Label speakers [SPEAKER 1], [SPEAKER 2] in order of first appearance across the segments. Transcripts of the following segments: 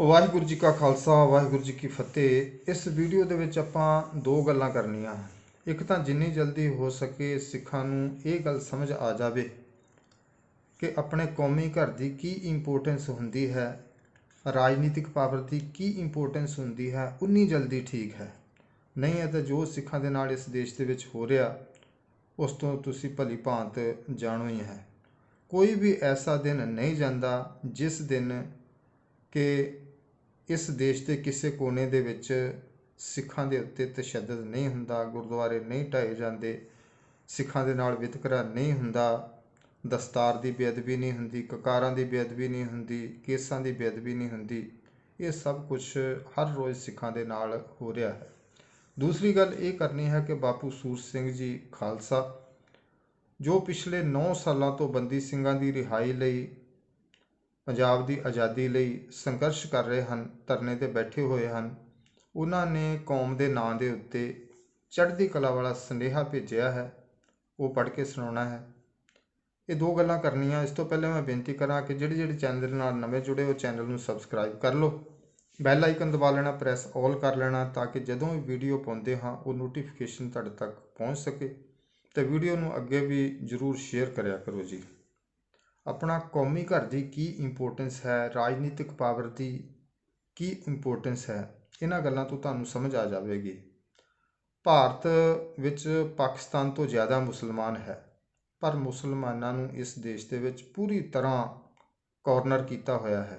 [SPEAKER 1] ਵਾਹਿਗੁਰੂ ਜੀ ਕਾ ਖਾਲਸਾ, ਵਾਹਿਗੁਰੂ ਜੀ ਕੀ ਫਤਿਹ। ਇਸ ਵੀਡੀਓ ਦੇ ਵਿੱਚ ਆਪਾਂ ਦੋ ਗੱਲਾਂ ਕਰਨੀਆਂ ਇੱਕ ਤਾਂ ਜਿੰਨੀ ਜਲਦੀ ਹੋ ਸਕੇ ਸਿੱਖਾਂ ਨੂੰ ਇਹ ਗੱਲ ਸਮਝ ਆ ਜਾਵੇ ਕਿ ਆਪਣੇ ਕੌਮੀ ਘਰ ਦੀ ਕੀ ਇੰਪੋਰਟੈਂਸ ਹੁੰਦੀ ਹੈ, ਰਾਜਨੀਤਿਕ ਪਾਵਰ ਦੀ ਕੀ ਇੰਪੋਰਟੈਂਸ ਹੁੰਦੀ ਹੈ, ਉਨੀ ਜਲਦੀ ਠੀਕ ਹੈ। ਨਹੀਂ ਹੈ ਤਾਂ ਜੋ ਸਿੱਖਾਂ ਦੇ ਨਾਲ ਇਸ ਦੇਸ਼ ਦੇ ਵਿੱਚ ਹੋ ਰਿਹਾ, ਉਸ ਤੋਂ ਤੁਸੀਂ ਭਲੀ ਭਾਂਤ ਜਾਣੋ ਹੀ ਹੈ। ਕੋਈ ਵੀ ਐਸਾ ਦਿਨ ਨਹੀਂ ਜਾਂਦਾ ਜਿਸ ਦਿਨ ਕਿ ਇਸ ਦੇਸ਼ ਦੇ ਕਿਸੇ ਕੋਨੇ ਦੇ ਵਿੱਚ ਸਿੱਖਾਂ ਦੇ ਉੱਤੇ ਤਸ਼ੱਦਦ ਨਹੀਂ ਹੁੰਦਾ, ਗੁਰਦੁਆਰੇ ਨਹੀਂ ਢਾਏ ਜਾਂਦੇ, ਸਿੱਖਾਂ ਦੇ ਨਾਲ ਵਿਤਕਰਾ ਨਹੀਂ ਹੁੰਦਾ, ਦਸਤਾਰ ਦੀ ਬੇਅਦਬੀ ਨਹੀਂ ਹੁੰਦੀ, ਕਕਾਰਾਂ ਦੀ ਬੇਅਦਬੀ ਨਹੀਂ ਹੁੰਦੀ, ਕੇਸਾਂ ਦੀ ਬੇਅਦਬੀ ਨਹੀਂ ਹੁੰਦੀ, ਇਹ ਸਭ ਕੁਝ ਹਰ ਰੋਜ਼ ਸਿੱਖਾਂ ਦੇ ਨਾਲ ਹੋ ਰਿਹਾ ਹੈ। ਦੂਸਰੀ ਗੱਲ ਇਹ ਕਰਨੀ ਹੈ ਕਿ ਬਾਪੂ ਸੂਰ ਸਿੰਘ ਜੀ ਖਾਲਸਾ, ਜੋ ਪਿਛਲੇ 9 ਸਾਲਾਂ ਤੋਂ ਬੰਦੀ ਸਿੰਘਾਂ ਦੀ ਰਿਹਾਈ ਲਈ ਪੰਜਾਬ ਦੀ ਆਜ਼ਾਦੀ ਲਈ ਸੰਘਰਸ਼ ਕਰ ਰਹੇ ਹਨ, ਧਰਨੇ ਤੇ ਬੈਠੇ ਹੋਏ ਹਨ। ਉਹਨਾਂ ਨੇ ਕੌਮ ਦੇ ਨਾਂ ਦੇ ਉੱਤੇ ਚੜ੍ਹਦੀ ਕਲਾ ਵਾਲਾ ਸੰਦੇਹਾ ਭੇਜਿਆ ਹੈ। ਉਹ ਪੜ੍ਹ ਕੇ ਸੁਣਾਉਣਾ ਹੈ। ਇਹ ਦੋ ਗੱਲਾਂ ਕਰਨੀਆਂ। ਇਸ ਤੋਂ ਪਹਿਲਾਂ ਮੈਂ ਬੇਨਤੀ ਕਰਾਂ ਕਿ ਜਿਹੜੇ ਜਿਹੜੇ ਚੈਨਲ ਨਾਲ ਨਵੇਂ ਜੁੜੇ ਹੋ, ਚੈਨਲ ਨੂੰ ਸਬਸਕ੍ਰਾਈਬ ਕਰ ਲਓ। ਬੈਲ ਆਈਕਨ ਦਬਾ ਲੈਣਾ, ਪ੍ਰੈਸ ਆਲ ਕਰ ਲੈਣਾ ਤਾਂ ਕਿ ਜਦੋਂ ਵੀ ਵੀਡੀਓ ਪਾਉਂਦੇ ਹਾਂ, ਉਹ ਨੋਟੀਫਿਕੇਸ਼ਨ ਤੁਹਾਡੇ ਤੱਕ ਪਹੁੰਚ ਸਕੇ। ਤੇ ਵੀਡੀਓ ਨੂੰ ਅੱਗੇ ਵੀ ਜਰੂਰ ਸ਼ੇਅਰ ਕਰਿਆ ਕਰੋ ਜੀ। ਆਪਣਾ ਕੌਮੀ ਘਰ ਦੀ ਕੀ ਇੰਪੋਰਟੈਂਸ ਹੈ, ਰਾਜਨੀਤਿਕ ਪਾਵਰ ਦੀ ਕੀ ਇੰਪੋਰਟੈਂਸ ਹੈ, ਇਹਨਾਂ ਗੱਲਾਂ ਤੋਂ ਤੁਹਾਨੂੰ ਸਮਝ ਆ ਜਾਵੇਗੀ। ਭਾਰਤ ਵਿੱਚ ਪਾਕਿਸਤਾਨ ਤੋਂ ਜ਼ਿਆਦਾ ਮੁਸਲਮਾਨ ਹੈ, ਪਰ ਮੁਸਲਮਾਨਾਂ ਨੂੰ ਇਸ ਦੇਸ਼ ਦੇ ਵਿੱਚ ਪੂਰੀ ਤਰ੍ਹਾਂ ਕਾਰਨਰ ਕੀਤਾ ਹੋਇਆ ਹੈ।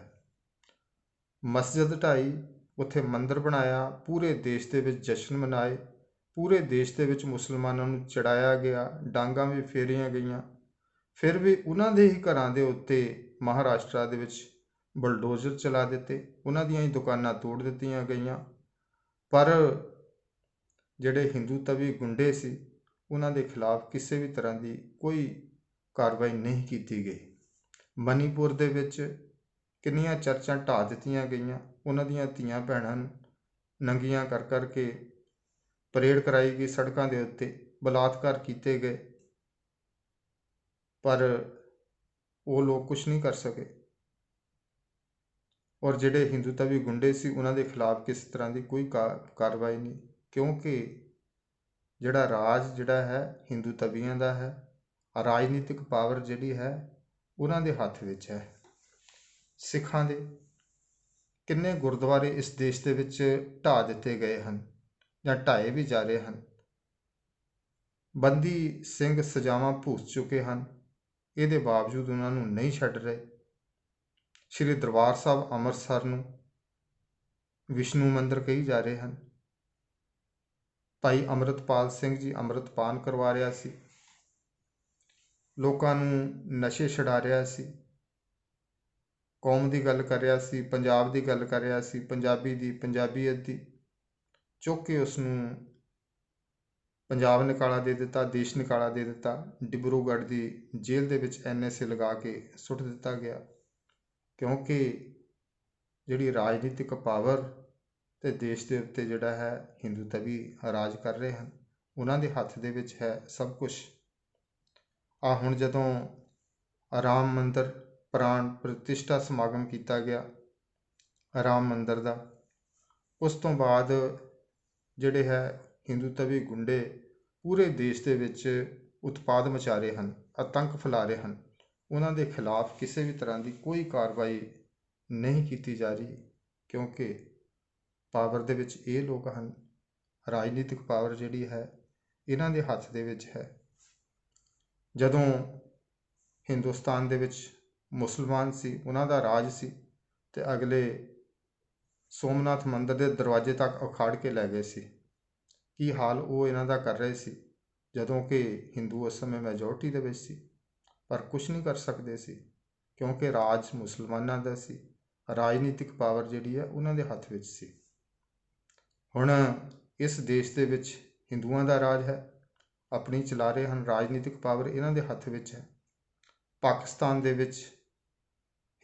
[SPEAKER 1] ਮਸਜਿਦ ਢਾਈ, ਉੱਥੇ ਮੰਦਿਰ ਬਣਾਇਆ, ਪੂਰੇ ਦੇਸ਼ ਦੇ ਵਿੱਚ ਜਸ਼ਨ ਮਨਾਏ, ਪੂਰੇ ਦੇਸ਼ ਦੇ ਵਿੱਚ ਮੁਸਲਮਾਨਾਂ ਨੂੰ ਚੜਾਇਆ ਗਿਆ, ਡਾਂਗਾਂ ਵੀ ਫੇਰੀਆਂ ਗਈਆਂ। ਫਿਰ ਵੀ ਉਹਨਾਂ ਦੇ ਹੀ ਘਰਾਂ ਦੇ ਉੱਤੇ ਮਹਾਰਾਸ਼ਟਰ ਦੇ ਵਿੱਚ ਬਲਡੋਜ਼ਰ ਚਲਾ ਦਿੱਤੇ। ਉਹਨਾਂ ਦੀਆਂ ਹੀ ਦੁਕਾਨਾਂ ਤੋੜ ਦਿੱਤੀਆਂ ਗਈਆਂ। ਪਰ ਜਿਹੜੇ ਹਿੰਦੂ ਤਵੀ ਗੁੰਡੇ ਸੀ, ਉਹਨਾਂ ਦੇ ਖਿਲਾਫ ਕਿਸੇ ਵੀ ਤਰ੍ਹਾਂ ਦੀ ਕੋਈ ਕਾਰਵਾਈ ਨਹੀਂ ਕੀਤੀ ਗਈ। ਮਨੀਪੁਰ ਦੇ ਵਿੱਚ ਕਿੰਨੀਆਂ ਚਰਚਾਂ ਢਾ ਦਿੱਤੀਆਂ ਗਈਆਂ। ਉਹਨਾਂ ਦੀਆਂ ਧੀਆਂ ਭੈਣਾਂ ਨੂੰ ਨੰਗੀਆਂ ਕਰ ਕਰਕੇ ਪਰੇਡ ਕਰਾਈ ਗਈ ਸੜਕਾਂ ਦੇ ਉੱਤੇ, ਬਲਾਤਕਾਰ ਕੀਤੇ ਗਏ। ਪਰ ਉਹ ਲੋਕ ਕੁਝ ਨਹੀਂ ਕਰ ਸਕੇ। ਔਰ ਜਿਹੜੇ ਹਿੰਦੂਤਵੀ ਗੁੰਡੇ ਸੀ, ਉਹਨਾਂ ਦੇ ਖਿਲਾਫ ਕਿਸੇ ਤਰ੍ਹਾਂ ਦੀ ਕੋਈ ਕਾਰਵਾਈ ਨਹੀਂ। ਕਿਉਂਕਿ ਜਿਹੜਾ ਰਾਜ ਜਿਹੜਾ ਹੈ, ਹਿੰਦੂਤਵੀਆਂ ਦਾ ਹੈ, ਰਾਜਨੀਤਿਕ ਪਾਵਰ ਜਿਹੜੀ ਹੈ, ਉਹਨਾਂ ਦੇ ਹੱਥ ਵਿੱਚ ਹੈ। ਸਿੱਖਾਂ ਦੇ ਕਿੰਨੇ ਗੁਰਦੁਆਰੇ ਇਸ ਦੇਸ਼ ਦੇ ਵਿੱਚ ਢਾ ਦਿੱਤੇ ਗਏ ਹਨ ਜਾਂ ਢਾਏ ਵੀ ਜਾ ਰਹੇ ਹਨ। ਬੰਦੀ ਸਿੰਘ ਸਜ਼ਾਵਾਂ ਭੂਸ ਚੁੱਕੇ ਹਨ। ਇਹਦੇ ਬਾਵਜੂਦ ਉਹਨਾਂ ਨੂੰ ਨਹੀਂ ਛੱਡ ਰਹੇ। ਸ਼੍ਰੀ ਦਰਬਾਰ ਸਾਹਿਬ ਅੰਮ੍ਰਿਤਸਰ ਨੂੰ ਵਿਸ਼ਨੂੰ ਮੰਦਿਰ ਕਹੀ ਜਾ ਰਹੇ ਹਨ। ਭਾਈ ਅਮਰਤਪਾਲ ਸਿੰਘ ਜੀ ਅੰਮ੍ਰਿਤਪਾਨ ਕਰਵਾ ਰਿਹਾ ਸੀ। ਲੋਕਾਂ ਨੂੰ ਨਸ਼ੇ ਛਡਾ ਰਿਹਾ ਸੀ। ਕੌਮ ਦੀ ਗੱਲ ਕਰ ਰਿਹਾ ਸੀ, ਪੰਜਾਬ ਦੀ ਗੱਲ ਕਰ ਰਿਹਾ ਸੀ, ਪੰਜਾਬੀ ਦੀ, ਪੰਜਾਬੀਅਤ ਦੀ। ਚੁੱਕ ਕੇ ਉਸ ਨੂੰ ਪੰਜਾਬ ਨਿਕਾਲਾ ਦੇ ਦਿੱਤਾ, ਦੇਸ਼ ਨਿਕਾਲਾ ਦੇ ਦਿੱਤਾ, ਡਿਬਰੂਗੜ੍ਹ ਦੀ ਜੇਲ੍ਹ ਦੇ ਵਿੱਚ ਐਨਐਸਏ ਲਗਾ ਕੇ ਸੁੱਟ ਦਿੱਤਾ ਗਿਆ। ਕਿਉਂਕਿ ਜਿਹੜੀ ਰਾਜਨੀਤਿਕ ਪਾਵਰ ਤੇ ਦੇਸ਼ ਦੇ ਉੱਤੇ ਜਿਹੜਾ ਹੈ, ਹਿੰਦੂ ਤਵੀ ਰਾਜ ਕਰ ਰਹੇ ਹਨ। ਉਹਨਾਂ ਦੇ ਹੱਥ ਦੇ ਵਿੱਚ ਹੈ ਸਭ ਕੁਝ ਆ ਹੁਣ ਜਦੋਂ ਰਾਮ ਮੰਦਰ ਪ੍ਰਾਣ ਪ੍ਰਤਿਸ਼ਠਾ ਸਮਾਗਮ ਕੀਤਾ ਗਿਆ, ਰਾਮ ਮੰਦਰ ਦਾ, ਉਸ ਤੋਂ ਬਾਅਦ ਜਿਹੜੇ ਹੈ ਹਿੰਦੂਤਵੀ ਗੁੰਡੇ ਪੂਰੇ ਦੇਸ਼ ਦੇ ਵਿੱਚ ਉਤਪਾਦ ਮਚਾ ਰਹੇ ਹਨ, ਆਤੰਕ ਫੈਲਾ ਰਹੇ ਹਨ। ਉਹਨਾਂ ਦੇ ਖਿਲਾਫ ਕਿਸੇ ਵੀ ਤਰ੍ਹਾਂ ਦੀ ਕੋਈ ਕਾਰਵਾਈ ਨਹੀਂ ਕੀਤੀ ਜਾ ਰਹੀ, ਕਿਉਂਕਿ ਪਾਵਰ ਦੇ ਵਿੱਚ ਇਹ ਲੋਕ ਹਨ, ਰਾਜਨੀਤਿਕ ਪਾਵਰ ਜਿਹੜੀ ਹੈ, ਇਹਨਾਂ ਦੇ ਹੱਥ ਦੇ ਵਿੱਚ ਹੈ। ਜਦੋਂ ਹਿੰਦੁਸਤਾਨ ਦੇ ਵਿੱਚ ਮੁਸਲਮਾਨ ਸੀ, ਉਹਨਾਂ ਦਾ ਰਾਜ ਸੀ, ਤੇ ਅਗਲੇ ਸੋਮਨਾਥ ਮੰਦਰ ਦੇ ਦਰਵਾਜ਼ੇ ਤੱਕ ਉਖਾੜ ਕੇ ਲੈ ਗਏ ਸੀ। ਕੀ ਹਾਲ ਉਹ ਇਹਨਾਂ ਦਾ ਕਰ ਰਹੇ ਸੀ, ਜਦੋਂ ਕਿ ਹਿੰਦੂ ਉਸ ਸਮੇਂ ਮੈਜੋਰਟੀ ਦੇ ਵਿੱਚ ਸੀ, ਪਰ ਕੁਝ ਨਹੀਂ ਕਰ ਸਕਦੇ ਸੀ, ਕਿਉਂਕਿ ਰਾਜ ਮੁਸਲਮਾਨਾਂ ਦਾ ਸੀ, ਰਾਜਨੀਤਿਕ ਪਾਵਰ ਜਿਹੜੀ ਹੈ ਉਹਨਾਂ ਦੇ ਹੱਥ ਵਿੱਚ ਸੀ। ਹੁਣ ਇਸ ਦੇਸ਼ ਦੇ ਵਿੱਚ ਹਿੰਦੂਆਂ ਦਾ ਰਾਜ ਹੈ, ਆਪਣੀ ਚਲਾ ਰਹੇ ਹਨ ਰਾਜਨੀਤਿਕ ਪਾਵਰ ਇਹਨਾਂ ਦੇ ਹੱਥ ਵਿੱਚ ਹੈ। ਪਾਕਿਸਤਾਨ ਦੇ ਵਿੱਚ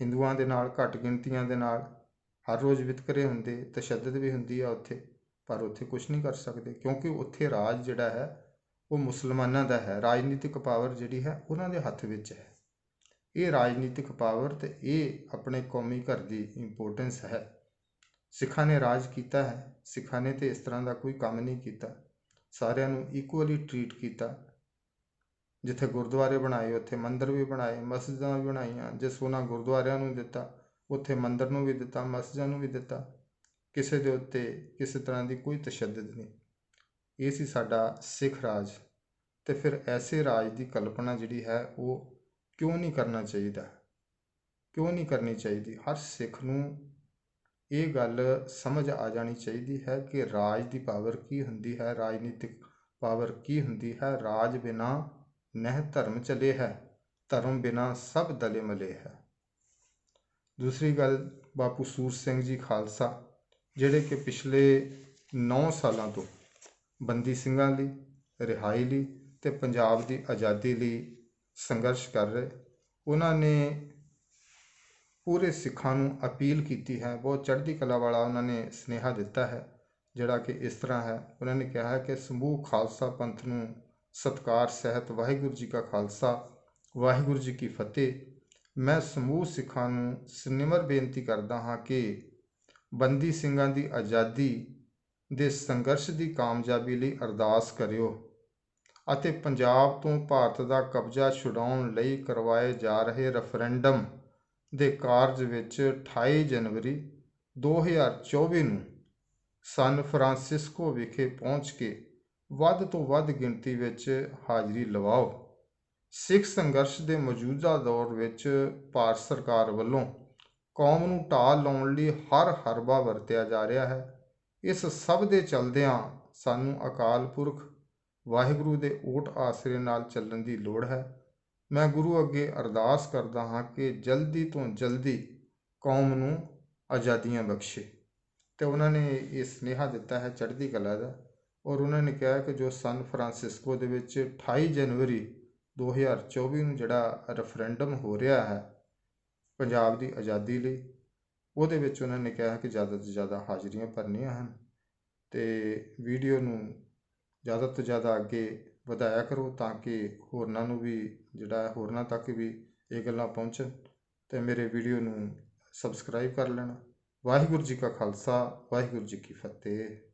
[SPEAKER 1] ਹਿੰਦੂਆਂ ਦੇ ਨਾਲ ਘੱਟ ਗਿਣਤੀਆਂ ਦੇ ਨਾਲ ਹਰ ਰੋਜ਼ ਵਿਤਕਰੇ ਹੁੰਦੇ, ਤਸ਼ੱਦਦ ਵੀ ਹੁੰਦੀ ਆ ਉੱਥੇ। ਪਰ ਉੱਥੇ ਕੁਛ ਨਹੀਂ ਕਰ ਸਕਦੇ, ਕਿਉਂਕਿ ਉੱਥੇ ਰਾਜ ਜਿਹੜਾ ਹੈ, ਉਹ ਮੁਸਲਮਾਨਾਂ ਦਾ ਹੈ। ਰਾਜਨੀਤਿਕ ਪਾਵਰ ਜਿਹੜੀ ਹੈ, ਉਹਨਾਂ ਦੇ ਹੱਥ ਵਿੱਚ ਹੈ। ਇਹ ਰਾਜਨੀਤਿਕ ਪਾਵਰ ਤੇ ਇਹ ਆਪਣੇ ਕੌਮੀ ਘਰ ਦੀ ਇੰਪੋਰਟੈਂਸ ਹੈ। ਸਿੱਖਾਂ ਨੇ ਰਾਜ ਕੀਤਾ ਹੈ। ਸਿੱਖਾਂ ਨੇ ਤੇ ਇਸ ਤਰ੍ਹਾਂ ਦਾ ਕੋਈ ਕੰਮ ਨਹੀਂ ਕੀਤਾ। ਸਾਰਿਆਂ ਨੂੰ ਇਕੁਅਲੀ ਟਰੀਟ ਕੀਤਾ। ਜਿੱਥੇ ਗੁਰਦੁਆਰੇ ਬਣਾਏ, ਉੱਥੇ ਮੰਦਿਰ ਵੀ ਬਣਾਏ, ਮਸਜਿਦਾਂ ਵੀ ਬਣਾਈਆਂ, ਜੇ ਸੋਨਾ ਗੁਰਦੁਆਰਿਆਂ ਨੂੰ ਦਿੱਤਾ, ਉੱਥੇ ਮੰਦਿਰ ਨੂੰ ਵੀ ਦਿੱਤਾ, ਮਸਜਿਦਾਂ ਨੂੰ ਵੀ ਦਿੱਤਾ। ਕਿਸੇ ਦੇ ਉੱਤੇ ਕਿਸੇ ਤਰ੍ਹਾਂ ਦੀ ਕੋਈ ਤਸ਼ੱਦਦ ਨਹੀਂ। ਇਹ ਸੀ ਸਾਡਾ ਸਿੱਖ ਰਾਜ ਅਤੇ ਫਿਰ ਐਸੇ ਰਾਜ ਦੀ ਕਲਪਨਾ ਜਿਹੜੀ ਹੈ ਉਹ ਕਿਉਂ ਨਹੀਂ ਕਰਨਾ ਚਾਹੀਦਾ? ਕਿਉਂ ਨਹੀਂ ਕਰਨੀ ਚਾਹੀਦੀ? ਹਰ ਸਿੱਖ ਨੂੰ ਇਹ ਗੱਲ ਸਮਝ ਆ ਜਾਣੀ ਚਾਹੀਦੀ ਹੈ ਕਿ ਰਾਜ ਦੀ ਪਾਵਰ ਕੀ ਹੁੰਦੀ ਹੈ, ਰਾਜਨੀਤਿਕ ਪਾਵਰ ਕੀ ਹੁੰਦੀ ਹੈ। ਰਾਜ ਬਿਨਾ ਨਹਿ ਧਰਮ ਚਲੇ ਹੈ, ਧਰਮ ਬਿਨਾ ਸਭ ਦਲੇ ਮਲੇ ਹੈ। ਦੂਸਰੀ ਗੱਲ ਬਾਪੂ ਸੂਰ ਸਿੰਘ ਜੀ ਖਾਲਸਾ ਜਿਹੜੇ ਕਿ ਪਿਛਲੇ ਨੌ ਸਾਲਾਂ ਤੋਂ ਬੰਦੀ ਸਿੰਘਾਂ ਲਈ, ਰਿਹਾਈ ਲਈ ਅਤੇ ਪੰਜਾਬ ਦੀ ਆਜ਼ਾਦੀ ਲਈ ਸੰਘਰਸ਼ ਕਰ ਰਹੇ, ਉਹਨਾਂ ਨੇ ਪੂਰੇ ਸਿੱਖਾਂ ਨੂੰ ਅਪੀਲ ਕੀਤੀ ਹੈ, ਬਹੁਤ ਚੜ੍ਹਦੀ ਕਲਾ ਵਾਲਾ ਉਹਨਾਂ ਨੇ ਸੁਨੇਹਾ ਦਿੱਤਾ ਹੈ, ਜਿਹੜਾ ਕਿ ਇਸ ਤਰ੍ਹਾਂ ਹੈ। ਉਹਨਾਂ ਨੇ ਕਿਹਾ ਹੈ ਕਿ ਸਮੂਹ ਖਾਲਸਾ ਪੰਥ ਨੂੰ ਸਤਕਾਰ, ਸਹਿਤ, ਵਾਹਿਗੁਰੂ ਜੀ ਕਾ ਖਾਲਸਾ, ਵਾਹਿਗੁਰੂ ਜੀ ਕੀ ਫਤਿਹ। ਮੈਂ ਸਮੂਹ ਸਿੱਖਾਂ ਨੂੰ ਸਨਿਮਰ ਬੇਨਤੀ ਕਰਦਾ ਹਾਂ ਕਿ ਬੰਦੀ ਸਿੰਘਾਂ ਦੀ ਆਜ਼ਾਦੀ ਦੇ ਸੰਘਰਸ਼ ਦੀ ਕਾਮਯਾਬੀ ਲਈ ਅਰਦਾਸ ਕਰਿਓ ਅਤੇ ਪੰਜਾਬ ਤੋਂ ਭਾਰਤ ਦਾ ਕਬਜ਼ਾ ਛੁਡਾਉਣ ਲਈ ਕਰਵਾਏ ਜਾ ਰਹੇ ਰੈਫਰੈਂਡਮ ਦੇ ਕਾਰਜ ਵਿੱਚ 28 ਜਨਵਰੀ 2024 ਨੂੰ ਸਨ ਫਰਾਂਸਿਸਕੋ ਵਿਖੇ ਪਹੁੰਚ ਕੇ ਵੱਧ ਤੋਂ ਵੱਧ ਗਿਣਤੀ ਵਿੱਚ ਹਾਜ਼ਰੀ ਲਵਾਓ। ਸਿੱਖ ਸੰਘਰਸ਼ ਦੇ ਮੌਜੂਦਾ ਦੌਰ ਵਿੱਚ ਭਾਰਤ ਸਰਕਾਰ ਵੱਲੋਂ ਕੌਮ ਨੂੰ ਢਾਹ ਲਾਉਣ ਲਈ ਹਰ ਹਰਬਾ ਵਰਤਿਆ ਜਾ ਰਿਹਾ ਹੈ। ਇਸ ਸਭ ਦੇ ਚਲਦਿਆਂ ਸਾਨੂੰ ਅਕਾਲ ਪੁਰਖ ਵਾਹਿਗੁਰੂ ਦੇ ਓਟ ਆਸਰੇ ਨਾਲ ਚੱਲਣ ਦੀ ਲੋੜ ਹੈ। ਮੈਂ ਗੁਰੂ ਅੱਗੇ ਅਰਦਾਸ ਕਰਦਾ ਹਾਂ ਕਿ ਜਲਦੀ ਤੋਂ ਜਲਦੀ ਕੌਮ ਨੂੰ ਆਜ਼ਾਦੀਆਂ ਬਖਸ਼ੇ। ਤੇ ਉਹਨਾਂ ਨੇ ਇਹ ਸਨੇਹਾ ਦਿੱਤਾ ਹੈ ਚੜ੍ਹਦੀ ਕਲਾ ਦਾ ਔਰ ਉਹਨਾਂ ਨੇ ਕਿਹਾ ਕਿ ਜੋ ਸਨ ਫਰਾਂਸਿਸਕੋ ਦੇ ਵਿੱਚ 28 ਜਨਵਰੀ 2024 ਨੂੰ ਜਿਹੜਾ ਰੈਫਰੈਂਡਮ ਹੋ ਰਿਹਾ ਹੈ ਪੰਜਾਬ ਦੀ ਆਜ਼ਾਦੀ ਲਈ। ਉਹਦੇ ਵਿੱਚ ਉਹਨਾਂ ਨੇ ਕਿਹਾ ਕਿ ਜ਼ਿਆਦਾ ਤੋਂ ਜ਼ਿਆਦਾ ਹਾਜ਼ਰੀਆਂ ਭਰਨੀਆਂ ਹਨ ਅਤੇ ਵੀਡੀਓ ਨੂੰ ਜ਼ਿਆਦਾ ਤੋਂ ਜ਼ਿਆਦਾ ਅੱਗੇ ਵਧਾਇਆ ਕਰੋ ਤਾਂ ਕਿ ਹੋਰਨਾਂ ਨੂੰ ਵੀ ਜਿਹੜਾ ਹੋਰਨਾਂ ਤੱਕ ਵੀ ਇਹ ਗੱਲਾਂ ਪਹੁੰਚਣ ਅਤੇ ਮੇਰੇ ਵੀਡੀਓ ਨੂੰ ਸਬਸਕ੍ਰਾਈਬ ਕਰ ਲੈਣਾ। ਵਾਹਿਗੁਰੂ ਜੀ ਕਾ ਖਾਲਸਾ, ਵਾਹਿਗੁਰੂ ਜੀ ਕੀ ਫਤਿਹ।